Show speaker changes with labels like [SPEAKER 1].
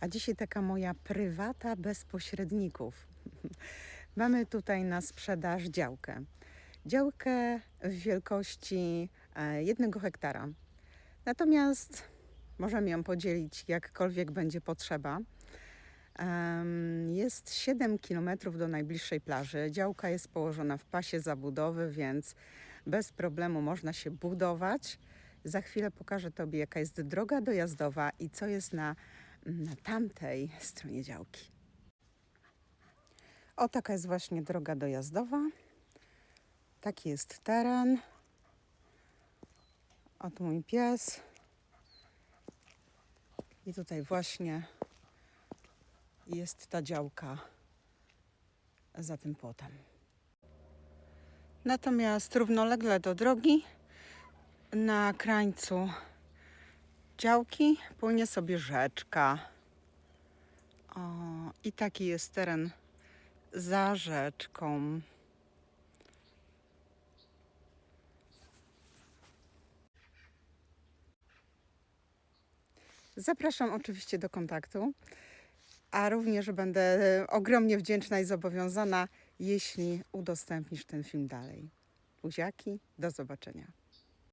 [SPEAKER 1] A dzisiaj taka moja prywata bez pośredników. Mamy tutaj na sprzedaż działkę. Działkę w wielkości e, jednego hektara. Natomiast możemy ją podzielić jakkolwiek będzie potrzeba. Jest 7 km do najbliższej plaży. Działka jest położona w pasie zabudowy, więc bez problemu można się budować. Za chwilę pokażę Tobie, jaka jest droga dojazdowa i co jest na, na tamtej stronie działki. O, taka jest właśnie droga dojazdowa. Taki jest teren. Oto mój pies. I tutaj właśnie jest ta działka za tym płotem. Natomiast równolegle do drogi na krańcu działki płynie sobie rzeczka. O, I taki jest teren za rzeczką. Zapraszam oczywiście do kontaktu, a również będę ogromnie wdzięczna i zobowiązana, jeśli udostępnisz ten film dalej. Buziaki, do zobaczenia.